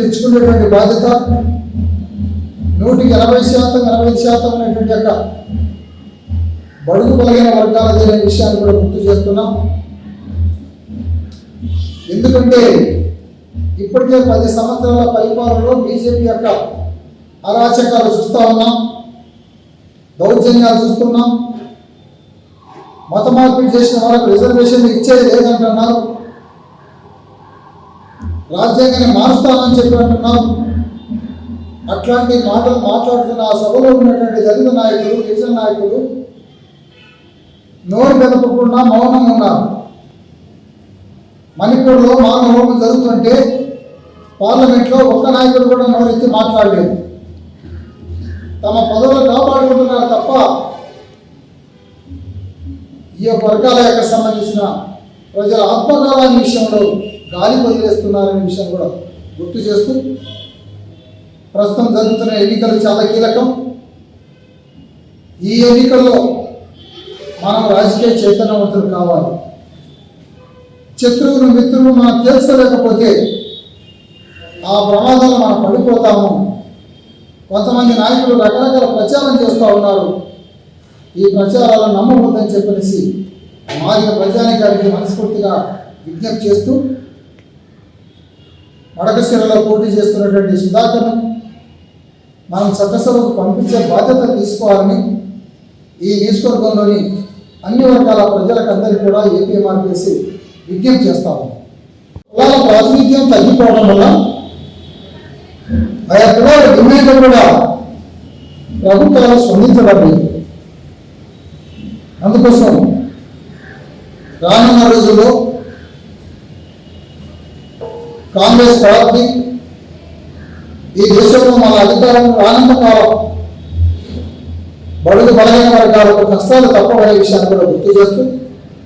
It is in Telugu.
తెచ్చుకునేటువంటి బాధ్యత నూటికి ఎనభై శాతం ఎనభై శాతం అనేటువంటి యొక్క బడుగు బలగిన వర్గాలది అనే విషయాన్ని కూడా గుర్తు చేస్తున్నాం. ఎందుకంటే ఇప్పటికే పది సంవత్సరాల పరిపాలనలో బీజేపీ యొక్క అరాచకాలు చూస్తూ ఉన్నాం దౌర్జన్యాలు చూస్తున్నాం. మత మార్పిడి చేసిన వాళ్ళకు రిజర్వేషన్ ఇచ్చేది లేదంటున్నారు. రాజ్యాంగాన్ని మారుస్తానని చెప్పి అంటున్నాం. అట్లాంటి మాటలు మాట్లాడుతున్న ఆ సభలో ఉన్నటువంటి దళిత నాయకులు గిరిజన నాయకులు నోరు మెదపకుండా మౌనం ఉన్నారు. మణిపూర్లో మానవ హోమం జరుగుతుంటే పార్లమెంట్లో ఒక్క నాయకుడు కూడా నోరెత్తి మాట్లాడలేదు. తమ పదవులు కాపాడుకుంటున్నారు తప్ప ఈ యొక్క వర్గాల యొక్క సంబంధించిన ప్రజల ఆత్మగౌరవాన్ని విషయంలో గాలి వదిలేస్తున్నారనే విషయం కూడా గుర్తు చేస్తూ ప్రస్తుతం జరుగుతున్న ఎన్నికలు చాలా కీలకం. ఈ ఎన్నికల్లో మనం రాజకీయ చైతన్యవంతులు కావాలి. శత్రువులు మిత్రులు మనం తెలుసుకోలేకపోతే ఆ ప్రమాదాలు మనం పడిపోతాము. కొంతమంది నాయకులు రకరకాల ప్రచారం చేస్తూ ఉన్నారు. ఈ ప్రచారాలను నమ్మవద్దని చెప్పేసి మాదిగ ప్రజానికానికి మనస్ఫూర్తిగా విజ్ఞప్తి చేస్తూ మడకశిరలో పోటీ చేస్తున్నటువంటి సుధాకర్ను మనం చట్టసభకు పంపించే బాధ్యత తీసుకోవాలని ఈ నియోజకవర్గంలోని అన్ని వర్గాల ప్రజలకు అందరికీ కూడా ఏపీఎంఆర్పిసి విజ్ఞప్తి చేస్తాము కులాల ప్రాతినిధ్యం తగ్గిపోవడం వల్ల ఆయా కులాల డిమాండ్ కూడా ప్రభుత్వాలు స్పందించడం లేదు అందుకోసం రానున్న రోజుల్లో కాంగ్రెస్ పార్టీ ఈ దేశంలో మన అధికారం రానంత కాలం బడుగు బలహీన వర్గాలకు కష్టాలు తప్పవనే విషయాన్ని కూడా గుర్తు చేస్తూ